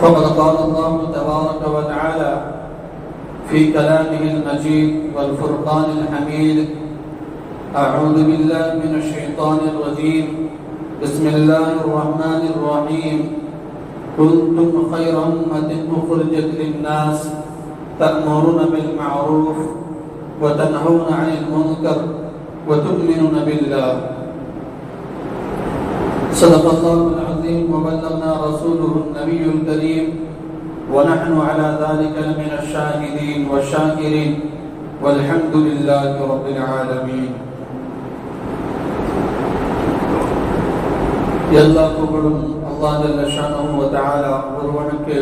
فقد قال الله تبارك وتعالى في كلامه المجيد والفرقان الحميد أعوذ بالله من الشيطان الرجيم. بسم الله الرحمن الرحيم. كنتم خير أمة أخرجت للناس تأمرون بالمعروف وتنهون عن المنكر وتؤمنون بالله. صدق الله العظيم. عبده وبلغنا رسوله النبي الكريم. ونحن على ذلك من الشاهدين والشاكرين. والحمد لله رب العالمين. ಎಲ್ಲ ಕೂಗಳುಂ ಅಲ್ಲಾಹದಲ್ಲ ಶಾನಹು ವತಾಲ ಒರುವನಕ್ಕೆ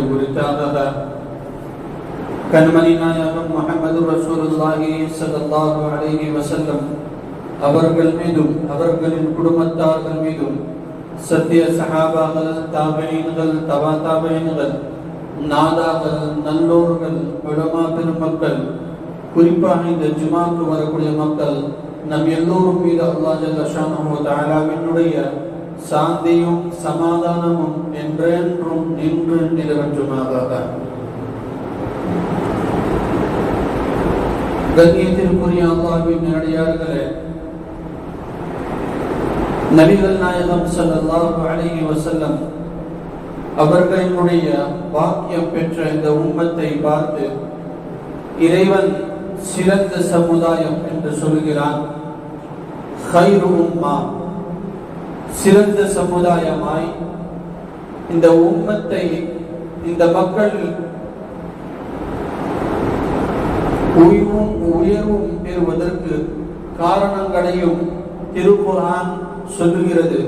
محمد رسول الله صلى الله عليه وسلم ವಸಲ್ಲಂ ಅವರುಗಳ ಮೀದುಂ ಅವರುಗಳಿನ್ ಕುಡುಮತ್ತಾರ್ಗಳ ಮೀದುಂ சத்திய சகாபாக்கள் தாபீன்கள் தபா தாபீன்கள் நாதாக்கள் நல்லோர்கள் உலமா பெருமக்கள் குறிப்பாக இந்த ஜுமாக்கு வரக்கூடிய மக்கள் நம் எல்லோரும் மீது அல்லாஹ் ஜல்ல சாந்தியும் சமாதானமும் என்றென்றும் நின்று நிலவென்றுமாக கண்ணியத்திற்குரிய அல்லாஹ்வின் அடியார்களே நபிகள் நாயகம் ஸல்லல்லாஹு அலைஹி வசல்லம் அவர்களினுடைய வாக்கியம் பெற்ற இந்த உம்மத்தை பார்த்து இறைவன் சிறந்த சமுதாயம் என்று சொல்கிறான். ஹைரு உம்மா. சிறந்த சமுதாயமாய் இந்த உம்மத்தை இந்த மக்கள் உய்வும் உயர்வும் பெறுவதற்கு காரணங்களையும் திருக்குரான் சொல்லுகிறது.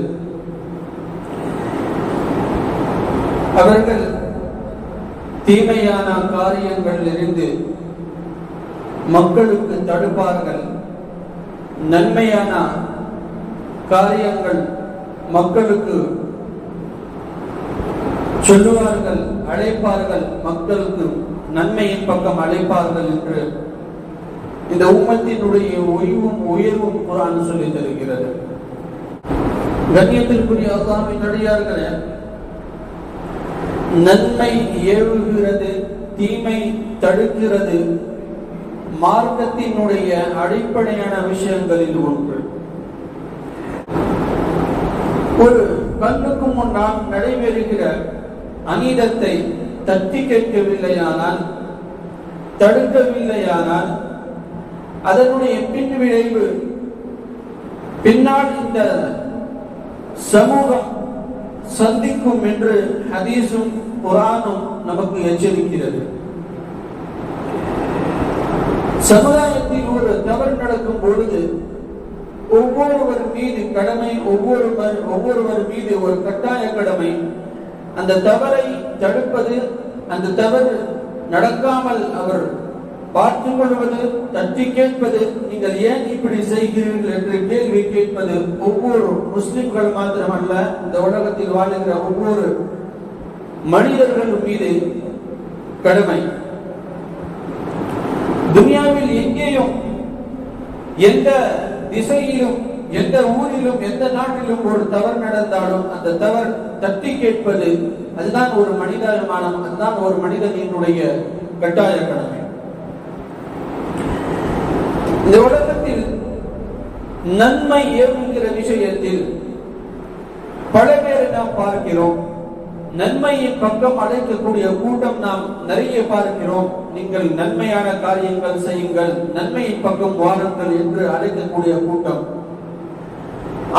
அவர்கள் தீமையான காரியங்கள் இருந்து மக்களுக்கு தடுப்பார்கள். நன்மையான காரியங்கள் மக்களுக்கு சொல்லுவார்கள் அழைப்பார்கள். மக்களுக்கு நன்மையின் பக்கம் அழைப்பார்கள் என்று இந்த உம்மத்தினுடைய உயர்வும் உயர்வும் குரான் சொல்லி தருகிறது. கண்ணியத்திற்குரிய அல்லாமின் அடியார்களே நன்மை ஏவுகிறது தீமை தடுக்கிறது மார்க்கத்தினுடைய அடிப்படையான விஷயங்களில் ஒன்று. ஒரு கண்ணுக்கு முன்னால் நடைபெறுகிற அநீதத்தை தட்டி கேட்கவில்லையானால் தடுக்கவில்லையானால் அதனுடைய பின் விளைவு பின்னால் இந்த சமூகம் சந்திக்கும் என்று ஹதீஸும் குரானும் நமக்கு எச்சரிக்கிறது. சமுதாயத்தில் ஒரு தவறு நடக்கும் பொழுது ஒவ்வொருவர் மீது கடமை ஒவ்வொருவர் ஒவ்வொருவர் மீது ஒரு கட்டாய கடமை. அந்த தவறை தடுப்பது அந்த தவறு நடக்காமல் அவர் பார்த்து கொள்வது தட்டி கேட்பது நீங்கள் ஏன் இப்படி செய்கிறீர்கள் என்று கேள்வி கேட்பது ஒவ்வொரு முஸ்லிம்கள் மாத்திரமல்ல இந்த உலகத்தில் வாழுகிற ஒவ்வொரு மனிதர்கள் மீது கடமை. துனியாவில் எங்கேயும் எந்த திசையிலும் எந்த ஊரிலும் எந்த நாட்டிலும் ஒரு தவறு நடந்தாலும் அந்த தவறு தட்டி கேட்பது அதுதான் ஒரு மனிதாபிமானம் அதுதான் ஒரு மனிதனினுடைய கட்டாய கடமை. இந்த உலகத்தில் நன்மை ஏவுகிற விஷயத்தில் பல பேரை நாம் பார்க்கிறோம். நன்மையின் பக்கம் அழைக்கக்கூடிய கூட்டம் நாம் நிறைய பார்க்கிறோம். நீங்கள் நன்மையான காரியங்கள் செய்யுங்கள். நன்மையின் பக்கம் வாருங்கள் என்று அழைக்கக்கூடிய கூட்டம்.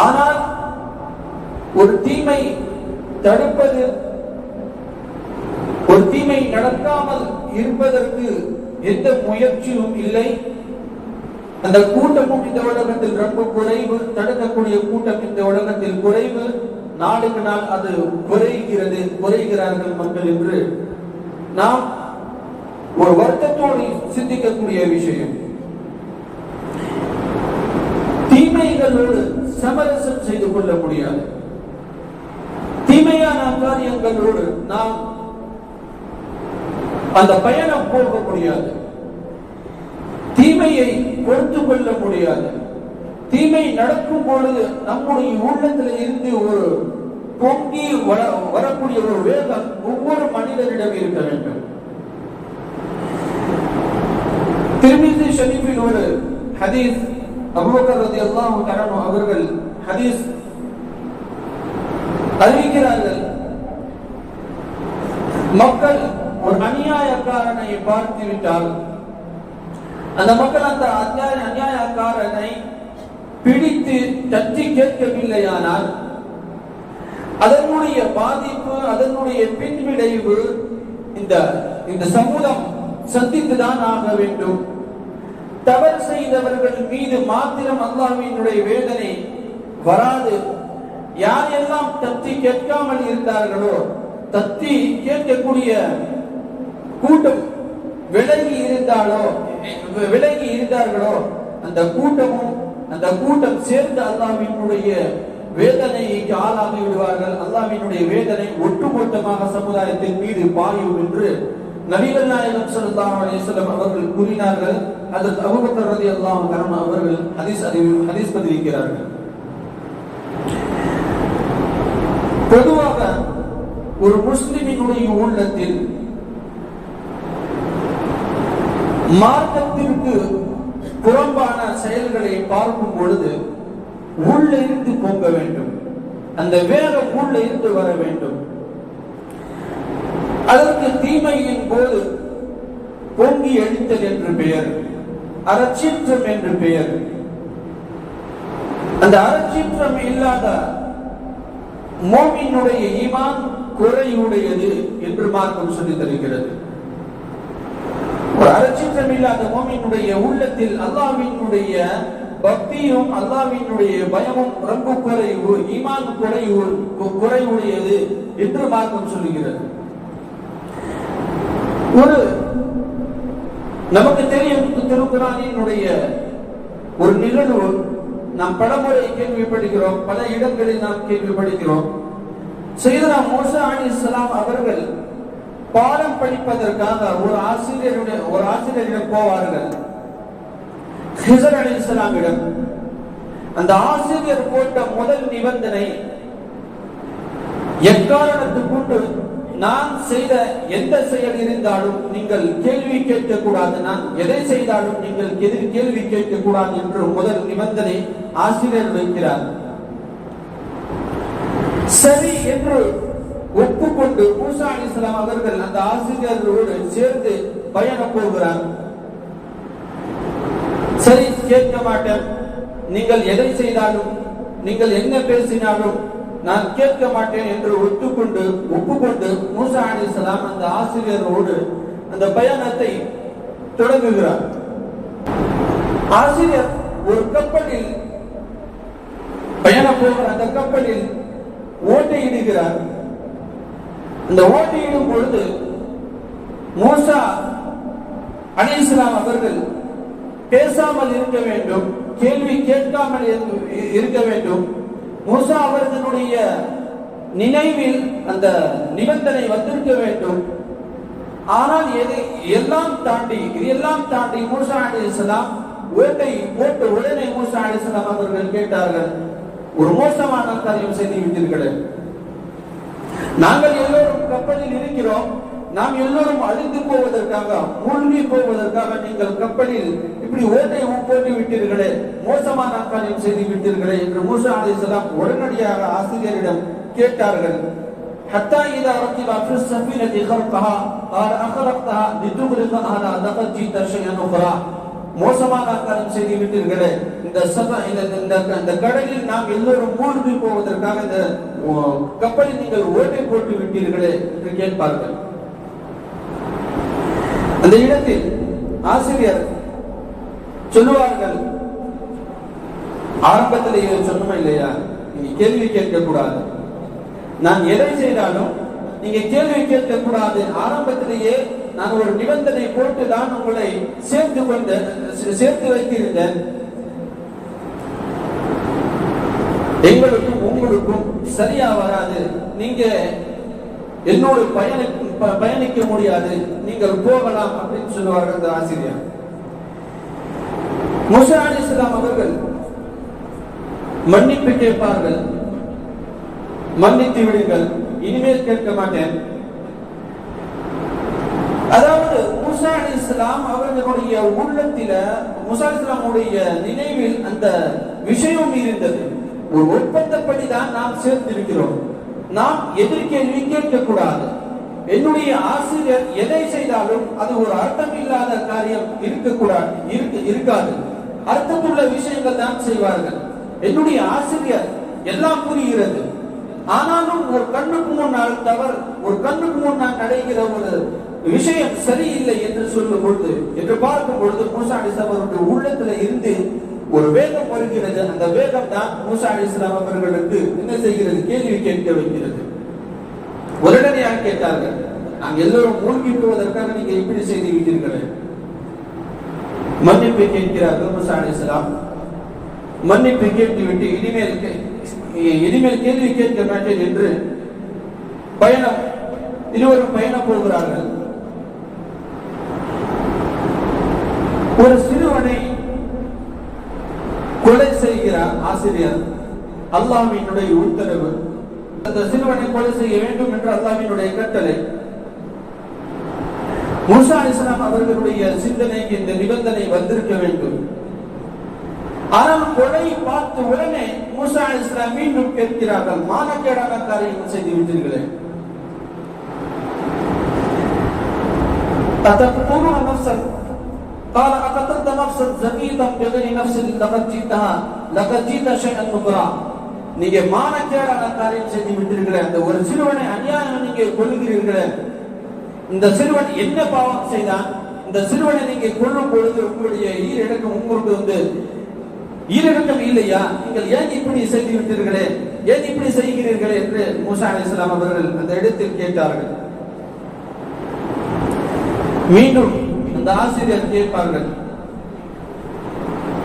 ஆனால் ஒரு தீமை தடுப்பது ஒரு தீமை நடக்காமல் இருப்பதற்கு எந்த முயற்சியும் இல்லை. அந்த கூட்டமும் இந்த உலகத்தில் ரொம்ப குறைவு தடுக்கக்கூடிய கூட்டம் இந்த உலகத்தில் குறைவு. நாளுக்கு நாள் அது குறைகிறது குறைகிறார்கள் மக்கள் என்று நாம் ஒரு வருத்தத்தோடு சிந்திக்கக்கூடிய விஷயம். தீமைகளோடு சமரசம் செய்து கொள்ள முடியாது. தீமையான காரியங்களோடு நாம் அந்த பயணம் போக முடியாது. தீமையை பொறுத்து கொள்ள முடியாது. தீமை நடக்கும் பொழுது நம்முடைய உள்ளத்தில் இருந்து ஒரு பொங்கி வர- வரக்கூடிய ஒரு வேகம் ஒவ்வொரு மனிதனிடம் இருக்க வேண்டும். திருமிதி ஷரீஃபில் ஒரு ஹதீஸ் அபுபக்கர் ரதி அல்லாஹு தரணும் அவர்கள் ஹதீஸ் அறிவிக்கிறார்கள். மக்கள் ஒரு அநியாயக்காரனை பார்த்து விட்டால் அந்த மக்கள் அந்த அநியாய அநியாயக்காரனை பிடித்து தட்டி கேட்கவில்லையானால் அதனுடைய பாதிப்பு அதனுடைய பின்விளைவு இந்த இந்த சமூகம் சந்தித்துதான் ஆக வேண்டும். தவறு செய்தவர்கள் மீது மாத்திரம் அல்லாஹினுடைய வேதனை வராது. யாரெல்லாம் தத்தி கேட்காமல் இருந்தார்களோ தத்தி கேட்கக்கூடிய கூட்டம் விலகி இருந்தாலோ விலகி இருந்தார்களோ அந்த கூட்டமும் அந்த கூட்டம் சேர்ந்து அல்லாவினுடைய வேதனைக்கு ஆளாகி விடுவார்கள். அல்லாவினுடைய வேதனை ஒட்டுமொத்தமாக சமுதாயத்தின் மீது பாயும் என்று நபிகள் நாயகம் ஸல்லல்லாஹு அலைஹி வஸல்லம் அவர்கள் கூறினார்கள். அதற்கு அபூபக்கர் ரலியல்லாஹு அன்ஹு அவர்கள் ஹதீஸ் அறிவி ஹதீஸ் பதிவிக்கிறார்கள். பொதுவாக ஒரு முஸ்லிமினுடைய உள்ளத்தில் மார்க்கத்திற்கு புறம்பான செயல்களை பார்க்கும் பொழுது உள்ள இருந்து போங்க வேண்டும். அந்த வேகம் உள்ள இருந்து வர வேண்டும். அதற்கு தீமையின் போது பொங்கி எழுத்தல் என்று பெயர் அறச்சீற்றம் என்று பெயர். அந்த அறச்சீற்றம் இல்லாத மோமினுடைய ஈமான் குறையுடையது என்று மார்க்கம் சொல்லித் தருகிறது. ஒரு அலட்சியம் இல்லாத மோமியினுடைய உள்ளத்தில் அல்லாவினுடைய பக்தியும் அல்லாவினுடைய பயமும் ரொம்ப குறைவு ஈமான் குறைவு குறைவுடையது என்று மார்க்கம் சொல்லுகிறது. ஒரு நமக்கு தெரியும் திருக்குறானினுடைய ஒரு நிகழ்வு நாம் பலமுறை கேள்விப்படுகிறோம் பல இடங்களில் நாம் கேள்விப்படுகிறோம். செய்தனா அலி இஸ்லாம் அவர்கள் பாடம் படிப்பதற்காக ஒரு ஆசிரியருடைய ஒரு ஆசிரியரிடம் போவார்கள். ஹிசர் அலி இஸ்லாமிடம். அந்த ஆசிரியர் போட்ட முதல் நிபந்தனை எக்காரணத்து கொண்டு நான் செய்த எந்த செயல் இருந்தாலும் நீங்கள் கேள்வி கேட்கக்கூடாது. நான் எதை செய்தாலும் நீங்கள் எதிர் கேள்வி கேட்கக்கூடாது என்று முதல் நிபந்தனை ஆசிரியர் வைக்கிறார். சரி என்று ஒப்புக்கொண்டு மூசா அலிஸ்லாம் அவர்கள் அந்த ஆசிரியர்களோடு சேர்ந்து பயணம் போகிறார். சரி கேட்க மாட்டேன். நீங்கள் எதை செய்தாலும் நீங்கள் என்ன பேசினாலும் நான் கேட்க மாட்டேன் என்று ஒத்துக்கொண்டு ஒப்புக்கொண்டு மூசா அலிஸ்லாம் அந்த ஆசிரியரோடு அந்த பயணத்தை தொடங்குகிறார். ஆசிரியர் ஒரு கப்பலில் பயணம் போகிற அந்த கப்பலில் ஓட்டையிடுகிறார் அந்த ஓட்டியிடும் பொழுது மூசா அலிஸ்லாம் அவர்கள் பேசாமல் இருக்க வேண்டும் கேள்வி கேட்காமல் இருக்க வேண்டும். மூசா அவர்களுடைய நினைவில் அந்த நிபந்தனை வந்திருக்க வேண்டும். ஆனால் எதை எல்லாம் தாண்டி இதெல்லாம் தாண்டி மூசா அலிஸ்லாம் ஓட்டை போட்டு உடனே மூசா அலிஸ்லாம் அவர்கள் கேட்டார்கள் ஒரு மோசமான காரியம் செய்து விட்டீர்கள். நாங்கள் எல்லோரும் நாம் எல்லோரும் அழிந்து போவதற்காக மூழ்கி போவதற்காக நீங்கள் கப்பலில் இப்படி ஓட்டை போட்டு விட்டீர்களே மோசமான காரியம் செய்து விட்டீர்களே என்று மூசா அலிஸ்லாம் உடனடியாக ஆசிரியரிடம் கேட்டார்கள் حتى إذا ركب في السفينة خرقها قال أخرقتها لتغرق أهلها لقد جئت شيئا نكرا மோசமான காரியம் செய்து விட்டீர்களே இந்த சப இந்த இந்த- இந்த கடலில் நாம் எல்லோரும் மூழ்கி போவதற்காக இந்த ஓ, கப்பலில் நீங்கள் ஓட்டை போட்டு விட்டீர்களே என்று கேட்பார்கள் அந்த இடத்தில் ஆசிரியர் சொல்லுவார்கள் ஆரம்பத்திலேயே சொன்னோமா இல்லையா? நீங்க கேள்வி கேட்க கூடாது நான் எதை செய்தாலும் நீங்க கேள்வி கேட்க கூடாது ஆரம்பத்திலேயே நான் ஒரு நிபந்தனை போட்டு தான் உங்களை சேர்த்து கொண்டு சேர்த்து வைத்திருந்தேன். எங்களுக்கும் உங்களுக்கும் சரியா வராது. நீங்க என்னோட பயணி பயணிக்க முடியாது. நீங்கள் போகலாம் அப்படின்னு சொல்லுவார்கள் அந்த ஆசிரியர். முசா அலிஸ்லாம் அவர்கள் மன்னிப்பு கேட்பார்கள். மன்னித்து விடுங்கள். இனிமேல் கேட்க மாட்டேன். அதாவது முசா அலி இஸ்லாம் அவர்களுடைய உள்ளத்தில முசா இஸ்லாமுடைய நினைவில் அந்த விஷயம் இருந்தது. ஒரு ஒப்பந்தப்படி தான் நாம் சேர்ந்திருக்கிறோம். நாம் எதிர்கேள்வி கேட்கக்கூடாது. என்னுடைய ஆசிரியர் எதை செய்தாலும் அது ஒரு அர்த்தம் இல்லாத காரியம் இருக்கக்கூடாது இருக்க இருக்காது. அர்த்தத்துள்ள விஷயங்கள் தான் செய்வார்கள். என்னுடைய ஆசிரியர் எல்லாம் புரிகிறது. ஆனாலும் ஒரு கண்ணுக்கு முன்னால் தவறு ஒரு கண்ணுக்கு முன்னால் நடைகிற ஒரு விஷயம் சரியில்லை என்று சொல்லும் பொழுது என்று பார்க்கும் பொழுது மூசா அலிஸ்லாம் அவருடைய உள்ளத்துல இருந்து ஒரு வேகம் வருகிறது. அந்த வேகம் தான் மூசா அலிஸ்லாம் அவர்களுக்கு என்ன செய்கிறது? கேள்வி கேட்க வைக்கிறது. உடனடியாக கேட்டார்கள்? நாங்கள் எல்லோரும் மூழ்கி போவதற்காக நீங்க எப்படி செய்து விட்டீர்களே. மன்னிப்பு கேட்கிறார்கள் மூசா அலிஸ்லாம் மன்னிப்பு கேட்டுவிட்டு இனிமேல் இனிமேல் கேள்வி கேட்க மாட்டேன் என்று பயணம் இருவரும் பயணம் போகிறார்கள். ஒரு சிறுவனை கொலை செய்கிறார் ஆசிரியர் அல்லாஹ்வினுடைய உத்தரவு சிறுவனை கொலை செய்ய வேண்டும் என்று அல்லாஹ்வினுடைய கட்டளை மூசா அலிஸ்லாம் அவர்களுடைய சிந்தனைக்கு இந்த நிபந்தனை வந்திருக்க வேண்டும் ஆனால் கொலை பார்த்த உடனே மூசா அலிஸ்லாம் மீண்டும் கேட்கிறார்கள் மானக்கேடான காரியம் செய்து விட்டீர்களே أتقتلون نفسا قال أقتلت نفسا زكية بغير نفس لقد جئتها لقد جئت شيئا نكرا நீங்க மானக்கேடான காரியம் செய்து விட்டீர்களே அந்த ஒரு சிறுவனை அநியாயம் நீங்க கொல்லுகிறீர்களே. இந்த சிறுவன் என்ன பாவம் செய்தான்? இந்த சிறுவனை நீங்க கொல்லும் பொழுது உங்களுடைய ஈரடக்கம் உங்களுக்கு வந்து ஈரடக்கம் இல்லையா? நீங்கள் ஏன் இப்படி செய்து விட்டீர்களே? ஏன் இப்படி செய்கிறீர்களே என்று மூசா அலிஸ்லாம் அவர்கள் அந்த இடத்தில் கேட்டார்கள். மீண்டும் அந்த ஆசிரியர் கேட்பார்கள்.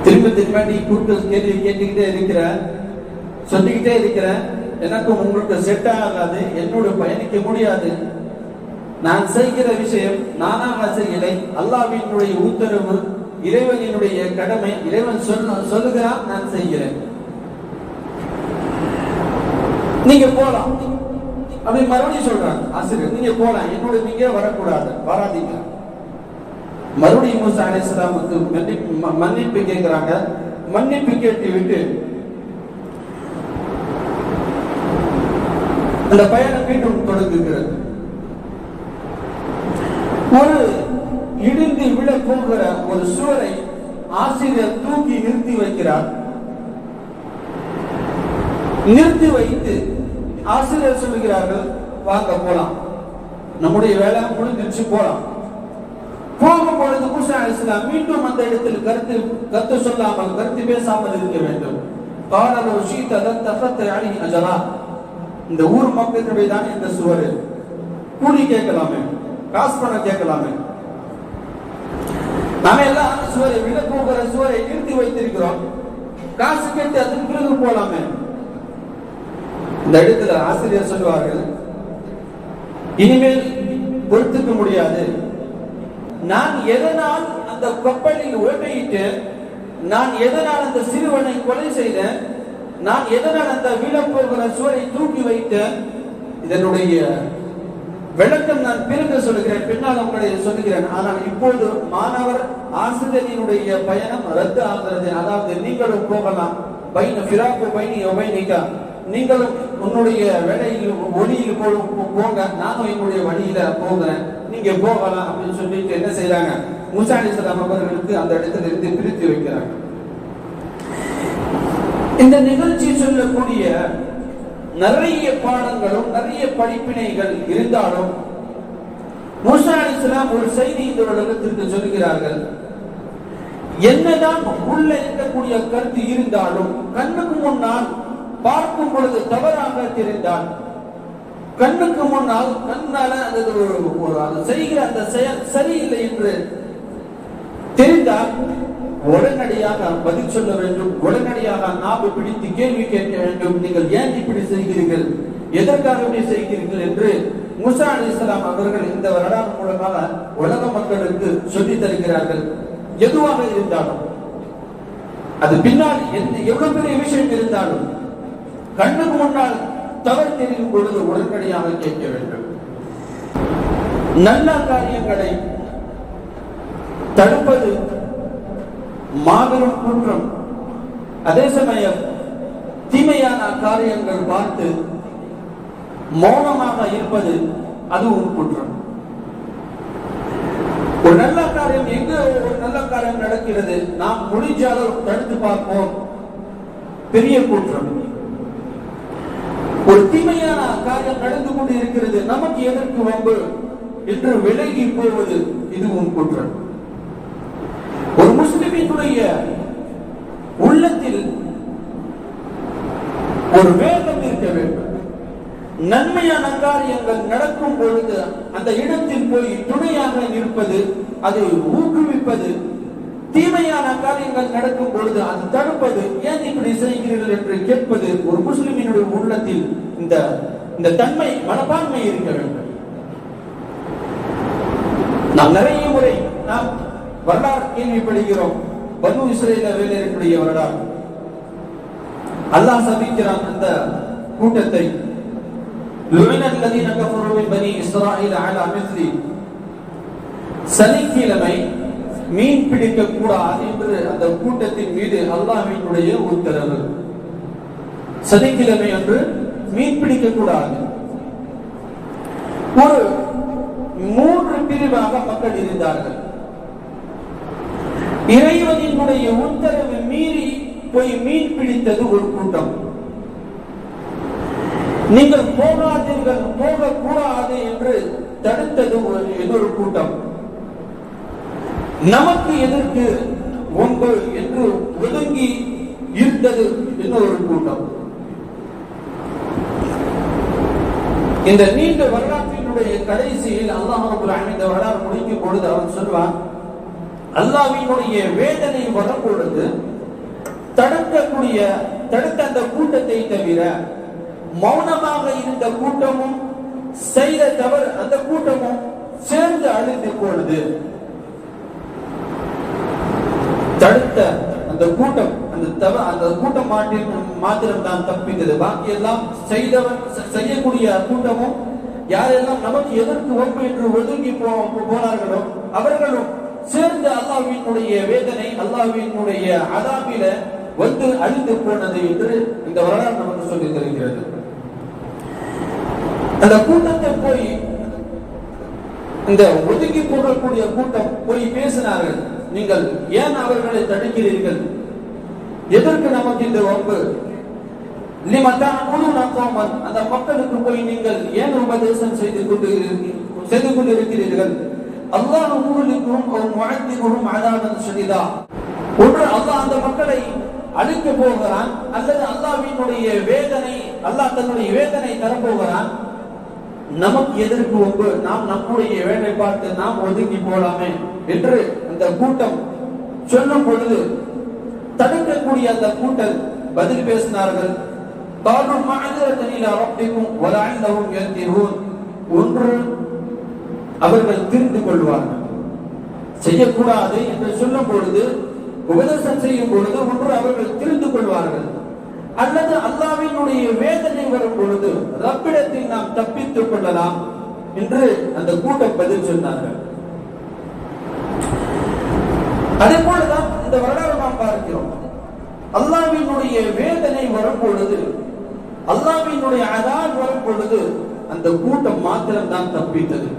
திரும்ப திரும்ப நீ கூட்டு கேள்வி கேட்டுக்கிட்டே இருக்கிற சொல்லிக்கிட்டே இருக்கிறேன். எனக்கும் உங்களுக்கு செட் ஆகாது. என்னோட பயணிக்க முடியாது. நான் செய்கிற விஷயம் நானாக செய்யலை. அல்லாவினுடைய உத்தரவு இறைவனினுடைய கடமை இறைவன் சொன்ன சொல்லுகிறான் நான் செய்கிறேன். நீங்க போலாம். அப்படி மறுபடியும் சொல்றாங்க. ஆசிரியர் நீங்க போலாம். என்னோட நீங்க வரக்கூடாது. வராதீங்க. மறுபடியும் மூசா அலிஸ்லாமுக்கு ம- மன்னிப்பு கேட்கிறாங்க. மன்னிப்பு கேட்டு விட்டு அந்த பயணம் மீண்டும் தொடங்குகிறது. ஒரு இடிந்து விழ போகிற ஒரு சுவரை ஆசிரியர் தூக்கி நிறுத்தி வைக்கிறார். நிறுத்தி வைத்து ஆசிரியர் சொல்லுகிறார்கள் வாங்க போலாம். நம்முடைய வேலை முடிஞ்சிருச்சு போலாம். போகும் பொழுது மூசா அலிஸ்லாம் மீண்டும் அந்த இடத்தில் கருத்து கருத்து சொல்லாமல் கருத்து பேசாமல் இருக்க வேண்டும். காரணம் ஷீத் அதன் தகத்தை அஜரா. இந்த ஊர் மக்களுடைய தான் இந்த சுவர்? கூலி கேட்கலாமே காசு பணம் கேட்கலாமே. நாம எல்லாம் அந்த சுவரை விட போகிற சுவரை நிறுத்தி வைத்திருக்கிறோம். காசு கேட்டு அதன் பிறகு போலாமே. இந்த இடத்துல ஆசிரியர் சொல்லுவார்கள் இனிமேல் பொறுத்துக்க முடியாது. நான் எதனால் அந்த கப்பலில் ஓட்டையிட்டு நான் எதனால் அந்த சிறுவனை கொலை செய்தேன்? நான் எதனால் அந்த விழப்போகிற சுவரை தூக்கி வைத்தேன்? இதனுடைய விளக்கம் நான் பிறகு சொல்லுகிறேன் பின்னால் உங்களை சொல்லுகிறேன். ஆனால் இப்போது மாணவர் ஆசிரியரினுடைய பயணம் ரத்து ஆகிறது. அதாவது நீங்களும் போகலாம். பைன பிராப்பு பைனி ஒபைனிகா. நீங்களும் உன்னுடைய வேலையில் ஒளியில் போ- போங்க. நானும் என்னுடைய வழியில போகிறேன். நீங்க போகலாம் அப்படின்னு சொல்லிட்டு என்ன செய்யறாங்க முசாடி அலிஸ்லாம் அவர்களுக்கு அந்த இடத்துல இருந்து பிரித்து வைக்கிறாங்க. இந்த நிகழ்ச்சி சொல்லக்கூடிய நிறைய பாடங்களும் நிறைய படிப்பினைகள் இருந்தாலும் மூசா அலிஸ்லாம் ஒரு செய்தி இந்த உலகத்திற்கு சொல்கிறார்கள். என்னதான் உள்ள இருக்கக்கூடிய கருத்து இருந்தாலும் கண்ணுக்கு முன்னால் பார்க்கும் பொழுது தவறாக தெரிந்தால் கண்ணுக்கு முன்னால் கண்ணால அது ஒரு செய்கிற அந்த செயல் சரியில்லை என்று தெரிந்தால் உடனடியாக பதில் சொல்ல வேண்டும். உடனடியாக நாவு பிடித்து கேள்வி கேட்க வேண்டும். நீங்கள் ஏன் இப்படி செய்கிறீர்கள்? எதற்காக இப்படி செய்கிறீர்கள் என்று முசா அலி இஸ்லாம் அவர்கள் இந்த வரலாறு மூலமாக உலக மக்களுக்கு சொல்லித் தருகிறார்கள். எதுவாக இருந்தாலும் அது பின்னால் எந்த எவ்வளவு பெரிய விஷயம் இருந்தாலும் கண்ணுக்கு முன்னால் தவறு தெரியும் பொழுது உடனடியாக கேட்க வேண்டும். நல்ல காரியங்களை தடுப்பது மாபெரும் குற்றம். அதே சமயம் தீமையான காரியங்கள் பார்த்து மௌனமாக இருப்பது அதுவும் குற்றம். ஒரு நல்ல காரியம் எங்க ஒரு நல்ல காரியம் நடக்கிறது நாம் முடிஞ்ச அளவு தடுத்து பார்ப்போம். பெரிய குற்றம். ஒரு தீமையான காரியம் நடந்து கொண்டு இருக்கிறது நமக்கு எதற்கு வம்பு? என்று விலகி போவது இதுவும் குற்றம். முஸ்லிமினுடைய உள்ளத்தில் ஒரு வேகம் இருக்க வேண்டும். நன்மையான காரியங்கள் நடக்கும் பொழுது அந்த இடத்தில் போய் துணையாக நிற்பது அதை ஊக்குவிப்பது தீமையான காரியங்கள் நடக்கும் பொழுது அது தடுப்பது ஏன் இப்படி செய்கிறீர்கள் என்று கேட்பது ஒரு முஸ்லிமினுடைய உள்ளத்தில் இந்த இந்த தன்மை மனப்பான்மை இருக்க வேண்டும். நாம் நிறைய முறை நாம் வரலாறு கேள்விப்படுகிறோம். பனு இஸ்ரேல வேலையர்களுடைய வரலாறு அல்லாஹ் சபிக்கிறான் அந்த கூட்டத்தை لعن الذين كفروا من بني إسرائيل على مثل சனிக்கிழமை மீன் பிடிக்க கூடாது என்று அந்த கூட்டத்தின் மீது அல்லாஹ்வினுடைய உத்தரவு சனிக்கிழமை அன்று மீன் பிடிக்க கூடாது ஒரு மூன்று பிரிவாக மக்கள் இருந்தார்கள் இறைவனினுடைய உத்தரவு மீறி போய் மீன் பிடித்தது ஒரு கூட்டம். நீங்கள் போகாதீர்கள் போகக்கூடாது என்று தடுத்தது ஒரு இன்னொரு கூட்டம். நமக்கு எதற்கு ஒன்று என்று ஒதுங்கி இருந்தது இன்னொரு கூட்டம். இந்த நீண்ட வரலாற்றினுடைய கடைசியில் அல்லாஹ் இந்த வரலாறு முடிக்கும் பொழுது அவன் சொல்வான் அல்லாவினுடைய வேதனை வரும் பொழுது தடுக்கக்கூடிய தடுத்த அந்த கூட்டத்தை தவிர மௌனமாக இருந்த கூட்டமும் செய்த தவறு அந்த கூட்டமும் சேர்ந்து அழிந்து பொழுது தடுத்த அந்த கூட்டம் அந்த தவ அந்த கூட்டம் மாட்டில் மாத்திரம் தான் தப்பித்தது. பாக்கி எல்லாம் செய்தவன் செய்யக்கூடிய கூட்டமும் யாரெல்லாம் நமக்கு எதற்கு ஒப்பு என்று ஒதுங்கி போனார்களோ அவர்களும் சேர்ந்து அல்லாஹ்வினுடைய வேதனை அல்லாஹ்வினுடைய அதாபில வந்து அழிந்து போனது என்று இந்த வரலாறு நமக்கு சொல்லி தருகிறது. அந்த கூட்டத்தை போய் இந்த ஒதுக்கி போடக்கூடிய கூட்டம் போய் பேசினார்கள். நீங்கள் ஏன் அவர்களை தடுக்கிறீர்கள்? எதற்கு நமக்கு இந்த வம்பு? அந்த மக்களுக்கு போய் நீங்கள் ஏன் உபதேசம் செய்து கொண்டு செய்து கொண்டு இருக்கிறீர்கள்? அல்லாஹ் ஊருக்கும் ஒரு முழத்திக்கும் அதாபன் சரிதா ஒன்று அல்லாஹ் அந்த மக்களை அழிக்க போகிறான் அல்லது அல்லாவினுடைய வேதனை அல்லாஹ் தன்னுடைய வேதனை தரப்போகிறான் நமக்கு எதற்கு ஒன்று நாம் நம்முடைய வேலை பார்த்து நாம் ஒதுங்கி போலாமே என்று அந்த கூட்டம் சொல்லும் பொழுது தடுக்கக்கூடிய அந்த கூட்டம் பதில் பேசினார்கள். தானும் மனிதனில் அரப்பிக்கும் ஒன்று அவர்கள் தெரிந்து கொள்வார்கள். செய்யக்கூடாது என்று சொல்லும் பொழுது உபதேசம் செய்யும் பொழுது ஒன்று அவர்கள் தெரிந்து கொள்வார்கள். அல்லது அல்லாவினுடைய வேதனை வரும் பொழுது ரப்பிடத்தில் நாம் தப்பித்துக் கொள்ளலாம் என்று அந்த கூட்டம் பதில் சொன்னார்கள். அதே போலதான் இந்த வரலாறு நாம் பார்க்கிறோம். அல்லாவினுடைய வேதனை வரும் பொழுது அல்லாவினுடைய அதால் வரும் பொழுது அந்த கூட்டம் மாத்திரம் தான் தப்பித்தது.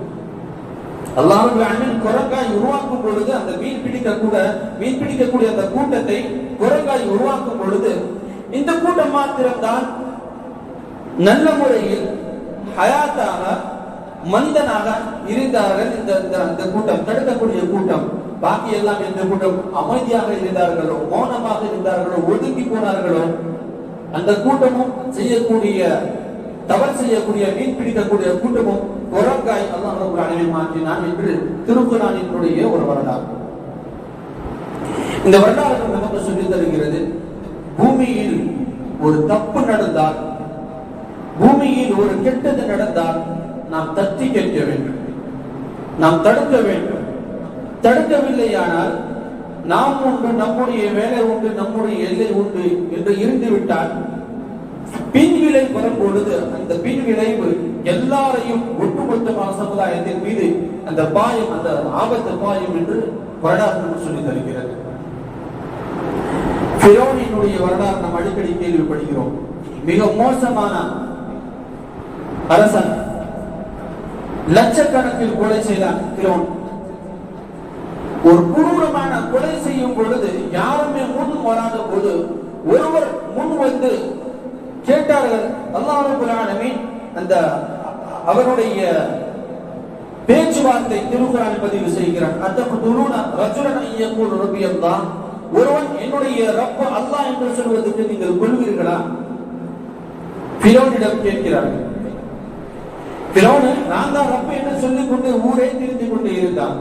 அல்லாஹ்வுடைய அண்ணன் குரங்காய் உருவாக்கும் பொழுது அந்த மீன் பிடிக்க கூட மீன் பிடிக்கக்கூடிய அந்த கூட்டத்தை குரங்காய் உருவாக்கும் பொழுது இந்த கூட்டம் மாத்திரம்தான் நல்ல முறையில் ஹயாத்தாக மனிதனாக இருந்தார்கள் இந்த அந்த கூட்டம் தடுக்கக்கூடிய கூட்டம். பாக்கி எல்லாம் எந்த கூட்டம்? அமைதியாக இருந்தார்களோ மௌனமாக இருந்தார்களோ ஒதுங்கி போனார்களோ அந்த கூட்டமும் செய்யக்கூடிய தவறு செய்யக்கூடிய மீன் பிடிக்கக்கூடிய கூட்டமும் குரங்காய் அல்லாஹ் ரப்பல் ஆலமீன் மாற்றினான் என்று திருக்குறானினுடைய ஒரு வரலாறு. இந்த வரலாறு நமக்கு சொல்லித் தருகிறது பூமியில் ஒரு தப்பு நடந்தால் பூமியில் ஒரு கெட்டது நடந்தால் நாம் தட்டி கேட்க வேண்டும். நாம் தடுக்க வேண்டும். தடுக்கவில்லையானால் நாம் உண்டு நம்முடைய வேலை உண்டு நம்முடைய எல்லை உண்டு என்று இருந்து விட்டால் பின் விளை வரும் பொழுது அந்த பின் விளைவு எல்லாரையும் ஒட்டுமொத்தமான சமுதாயத்தின் மீது அந்த பாயம் அந்த ஆபத்து பாயம் என்று வரலாறு சொல்லி தருகிறது. பிரோனினுடைய வரலாறு நாம் அடிக்கடி கேள்விப்படுகிறோம். மிக மோசமான அரசன் லட்சக்கணக்கில் கொலை செய்தான் பிரோன் ஒரு கொடூரமான கொலை செய்யும் பொழுது யாருமே முன் வராத போது ஒருவர் முன் வந்து கேட்டார்கள். அல்லாஹ் அந்த அவருடைய பேச்சுவார்த்தை திருக்குறான் பதிவு செய்கிறான் அந்த ஒருவன் என்னுடைய ரப்ப அல்லாஹ் என்று சொல்வதற்கு நீங்கள் கொள்வீர்களா? பிரோனிடம் கேட்கிறார்கள். பிரோனு நான் தான் ரப்ப என்று சொல்லிக் கொண்டு ஊரே திரிந்து கொண்டு இருந்தான்.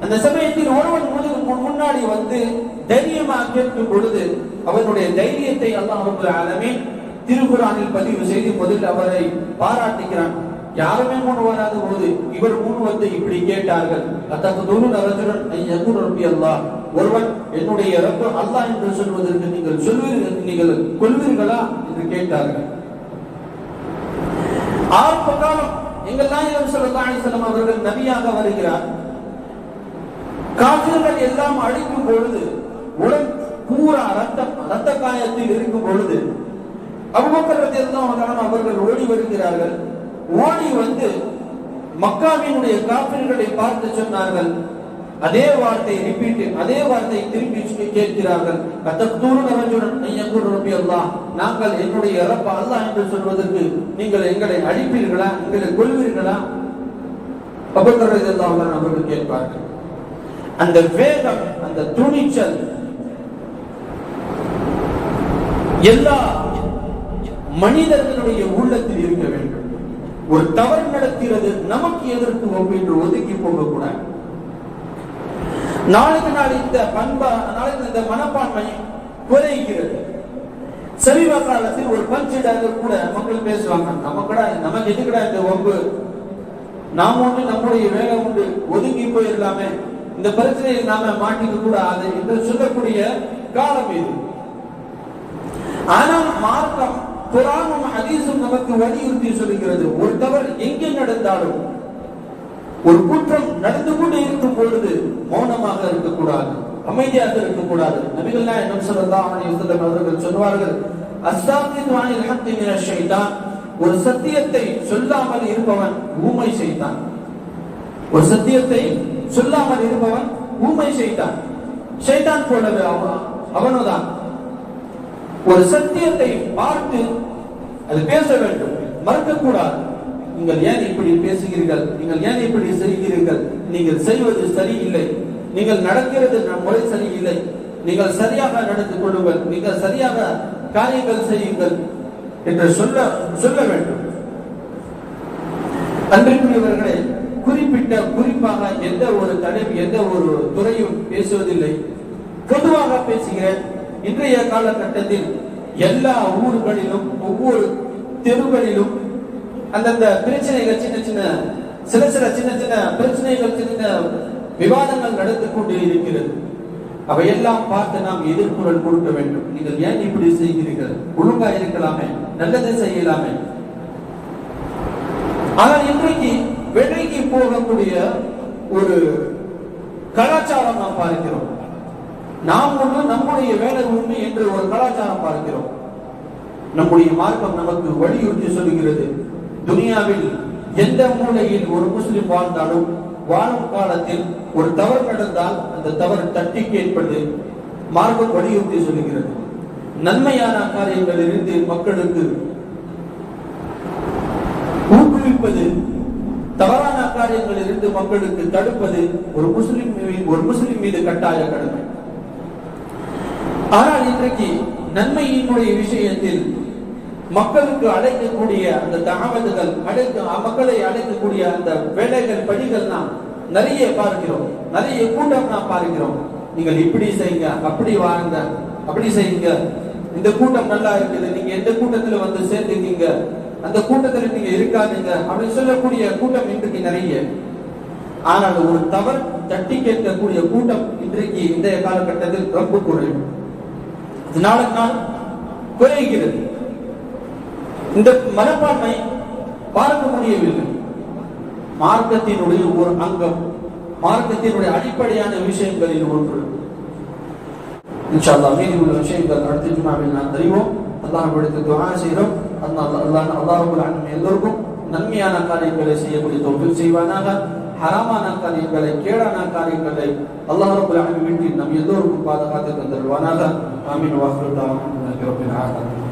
அந்த சமயத்தில் ஒருவன் முது- முன்னாடி வந்து தைரியமாக கேட்கும் பொழுது அவனுடைய தைரியத்தை அல்லாஹ் ரப்பல் திருக்குறானில் பதிவு செய்து முதலில் அவரை பாராட்டுகிறான். யாருமே முன் வராத போது இவர் முன் இப்படி கேட்டார்கள். அத்தகு தூணு நரஜுடன் எகு ஒருவன் என்னுடைய ரப்பு அல்லா என்று சொல்வதற்கு நீங்கள் சொல்வீர்கள் நீங்கள் கொள்வீர்களா? என்று கேட்டார்கள். ஆரம்ப காலம் எங்கள் நாயகம் ஸல்லல்லாஹு அலைஹி அவர்கள் நபியாக வருகிறார். காற்றுகள் எல்லாம் அழிக்கும் பொழுது உடல் பூரா ரத்தம் ரத்த காயத்தில் இருக்கும் பொழுது அபூபக்கர் அவர்கள் ஓடி வருகிறார்கள். ஓடி வந்து மக்காவினுடைய காப்பிர்களை பார்த்து சொன்னார்கள். அதே வார்த்தை ரிப்பீட் அதே வார்த்தை திருப்பி சொல்லி கேட்கிறார்கள். கத்தத்தூரு நரஞ்சுடன் ஐயக்கூர் ரப்பி அல்லா நாங்கள் என்னுடைய இறப்ப அல்லாஹ் என்று சொல்வதற்கு நீங்கள் எங்களை அழிப்பீர்களா எங்களை கொள்வீர்களா அபூபக்கர் அவர்கள் கேட்பார்கள். அந்த வேகம் அந்த துணிச்சல் எல்லா மனிதர்களுடைய உள்ளத்தில் இருக்க வேண்டும். ஒரு தவறு நடக்கிறது நமக்கு எதற்கு என்று ஒதுக்கி போகக்கூடாது? நாளுக்கு நாள் இந்த பண்பா நாளுக்கு இந்த மனப்பான்மை குறைகிறது. சமீப காலத்தில் ஒரு பஞ்சிடாக கூட மக்கள் பேசுவாங்க நமக்குடா நமக்கு எதுக்கடா இந்த ஒம்பு நாம் ஒன்று நம்முடைய வேலை உண்டு ஒதுங்கி போயிடலாமே. இந்த பிரச்சனையில் நாம மாட்டிக்க கூடாது என்று சொல்லக்கூடிய காலம் இது. ஆனால் மார்க்கம் குரானும் ஹதீஸும் நமக்கு வலியுறுத்தி சொல்கிறது ஒரு தவறு எங்கே நடந்தாலும் ஒரு குற்றம் நடந்து கொண்டு இருக்கும் பொழுது மௌனமாக இருக்கக்கூடாது அமைதியாக இருக்கக்கூடாது. நபிகள் நாயகம் ஸல்லல்லாஹு அவர்கள் சொல்வார்கள் அஸ்தாகிது அனில் ஷைத்தான். ஒரு சத்தியத்தை சொல்லாமல் இருப்பவன் ஊமை செய்தான் ஒரு சத்தியத்தை சொல்லாமல் இருப்பவன் ஊமை செய்தான் செய்தான் போலவே அவன் அவனுதான். ஒரு சத்தியத்தை பார்த்து அது பேச வேண்டும். மறக்கக்கூடாது. நீங்கள் ஏன் இப்படி பேசுகிறீர்கள்? நீங்கள் ஏன் இப்படி செய்கிறீர்கள்? நீங்கள் செய்வது சரியில்லை. நீங்கள் நடக்கிறது முறை சரியில்லை. நீங்கள் சரியாக நடந்து கொள்ளுங்கள். நீங்கள் சரியாக காரியங்கள் செய்யுங்கள் என்று சொல்ல சொல்ல வேண்டும். அன்பிற்குரியவர்களே குறிப்பிட்ட குறிப்பாக எந்த ஒரு தலைப்பு எந்த ஒரு துறையும் பேசுவதில்லை. பொதுவாக பேசுகிறேன். இன்றைய காலகட்டத்தில் எல்லா ஊர்களிலும் ஒவ்வொரு தெருகளிலும் அந்தந்த பிரச்சனைகள் சின்ன சின்ன சில சில சின்ன சின்ன பிரச்சனைகள் சின்ன சின்ன விவாதங்கள் நடந்து கொண்டு இருக்கிறது. அவையெல்லாம் பார்த்து நாம் எதிர்குரல் கொடுக்க வேண்டும். நீங்கள் ஏன் இப்படி செய்கிறீர்கள்? ஒழுங்கா இருக்கலாமே நல்லதை செய்யலாமே. ஆனால் இன்றைக்கு வெற்றிக்கு போகக்கூடிய ஒரு கலாச்சாரம் நாம் பார்க்கிறோம். நாம் ஒன்று நம்முடைய வேலை என்று ஒரு கலாச்சாரம் பார்க்கிறோம். நம்முடைய மார்க்கம் நமக்கு வலியுறுத்தி சொல்கிறது துனியாவில் எந்த மூலையில் ஒரு முஸ்லிம் வாழ்ந்தாலும் வாழும் காலத்தில் ஒரு தவறு நடந்தால் அந்த தவறு தட்டி கேட்பது மார்க்கம் வலியுறுத்தி சொல்கிறது நன்மையான காரியங்களிலிருந்து மக்களுக்கு ஊக்குவிப்பது தவறான காரியங்களிலிருந்து மக்களுக்கு தடுப்பது ஒரு முஸ்லிம் ஒரு முஸ்லிம் மீது கட்டாய கடமை. ஆனால் இன்றைக்கு நன்மையினுடைய விஷயத்தில் மக்களுக்கு அழைக்கக்கூடிய அந்த தகவல்கள் அழைக்க மக்களை அழைக்கக்கூடிய அந்த வேலைகள் பணிகள் நாம் நிறைய பார்க்கிறோம். நிறைய கூட்டம் நாம் பார்க்கிறோம். நீங்கள் இப்படி செய்யுங்க அப்படி வாங்க அப்படி செய்யுங்க. இந்த கூட்டம் நல்லா இருக்குது நீங்க எந்த கூட்டத்துல வந்து சேர்ந்துக்கீங்க? அந்த கூட்டத்துல நீங்க இருக்காதீங்க அப்படின்னு சொல்லக்கூடிய கூட்டம் இன்றைக்கு நிறைய. ஆனால் ஒரு தவறு தட்டி கேட்கக்கூடிய கூட்டம் இன்றைக்கு இன்றைய காலகட்டத்தில் ரொம்ப குறையும் இது நாளுக்கு நாள் குறைகிறது. இந்த மனப்பான்மை பார்க்க முடியவில்லை மார்க்கத்தினுடைய ஒரு அங்கம் மார்க்கத்தினுடைய அடிப்படையான விஷயங்களில் ஒன்று. இன்ஷா அல்லாஹ் மீதி உள்ள விஷயங்கள் அடுத்த ஜுமாவில் நான் தெரிவோம். அல்லாஹ் விடுத்து துவா செய்கிறோம். அல்லாஹ் அல்லாஹ் அல்லாஹ் எல்லோருக்கும் நன்மையான காரியங்களை செய்யக்கூடிய தொகுதி செய்வானாக. حرامانا کاری کلی کیڑانا کاری کلی اللہ رب العالمین دی نبی دور مبادقات تندروانا دا آمین واخر دعوانا رب العالمین